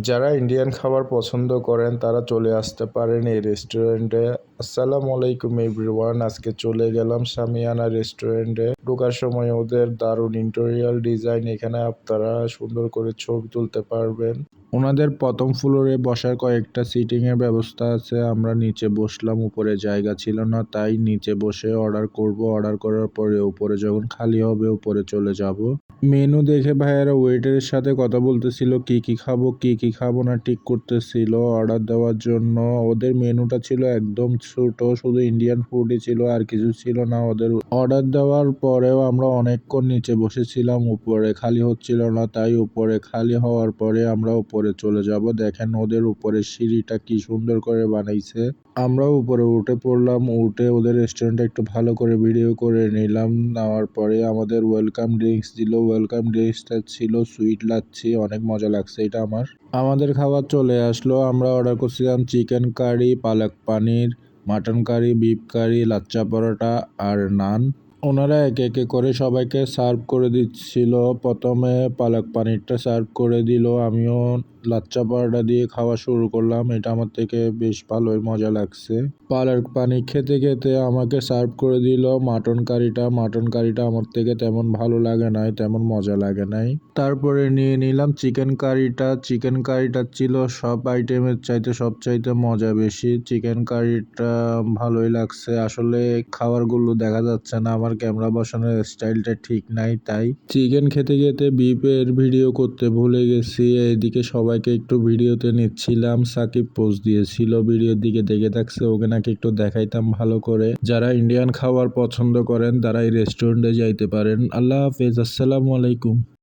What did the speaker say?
যারা ইন্ডিয়ান খাবার পছন্দ করেন, তারা চলে আসতে পারেন এই রেস্টুরেন্টে আসসালামু আলাইকুম এভরিওয়ান আজকে চলে গেলাম সামিয়ানা রেস্টুরেন্টে ঢোকার সময় ওদের দারুণ ইন্টেরিয়াল ডিজাইন এখানে আপনারা সুন্দর করে ছবি তুলতে পারবেন। ওনাদের প্রথম ফ্লোরে বসার কয়েকটা সিটিংয়ের ব্যবস্থা আছে। আমরা নিচে বসলাম, উপরে জায়গা ছিল না, তাই নিচে বসে অর্ডার করব। অর্ডার করার পরে উপরে যখন খালি হবে, উপরে চলে যাব। মেনু দেখে ভাইয়ারা ওয়েটারের সাথে কথা বলতেছিল, কি কি খাব, কি কি খাব না ঠিক করতেছিল। অর্ডার দেওয়ার জন্য ওদের মেনুটা ছিল একদম ছোট, শুধু ইন্ডিয়ান ফুডই ছিল, আর কিছু ছিল না ওদের। অর্ডার দেওয়ার পরেও আমরা অনেকক্ষণ নিচে বসেছিলাম, উপরে খালি হচ্ছিল না, তাই উপরে খালি হওয়ার পরে আমরা উপরে চলে যাব। দেখেন ওদের উপরে সিঁড়িটা কি সুন্দর করে বানাইছে। আমরা উপরে উঠে পড়লাম, উঠে ওদের রেস্টুরেন্টে একটু ভালো করে ভিডিও করে নিলাম। নেওয়ার পরে আমাদের ওয়েলকাম ড্রিঙ্কস দিল। ওয়েলকাম ড্রিঙ্কসটা ছিল সুইট লাচ্ছি অনেক মজা লাগছে এটা আমার। আমাদের খাবার চলে আসলো। আমরা অর্ডার করছিলাম chicken curry palak paneer mutton curry beef curry lachha paratha আর নান। ওনারা একে একে করে সবাইকে সার্ভ করে দিচ্ছিল। প্রথমে পালক পানিরটা সার্ভ করে দিল, আমিও লাচ্চা পরোটা দিয়ে খাওয়া শুরু করলাম। এটা আমার থেকে বেশ ভালোই মজা লাগছে। পালক পানি খেতে খেতে আমাকে সার্ভ করে দিল। মাটন কারিটা মাটন কারিটা আমার থেকে তেমন ভালো লাগে নাই, তেমন মজা লাগে নাই। তারপরে নিয়ে নিলাম চিকেন কারিটা। চিকেন কারিটা ছিল সব আইটেমের চাইতে সব চাইতে মজা বেশি। চিকেন কারিটা ভালোই লাগছে। আসলে খাবারগুলো দেখা যাচ্ছে না, আমার ক্যামেরা বসানোর স্টাইলটা ঠিক নাই, তাই। চিকেন খেতে খেতে বিপের ভিডিও করতে ভুলে গেছি। এইদিকে সবাইকে একটু ভিডিওতে নিচ্ছিলাম। সাকিব পোস্ট দিয়েছিল ভিডিওর দিকে, দেখে থাকছে, ওকে নাকি একটু দেখাইতাম ভালো করে। যারা ইন্ডিয়ান খাবার পছন্দ করেন, তারা এই রেস্টুরেন্টে যাইতে পারেন। আল্লাহ হাফেজ, আসসালামু আলাইকুম।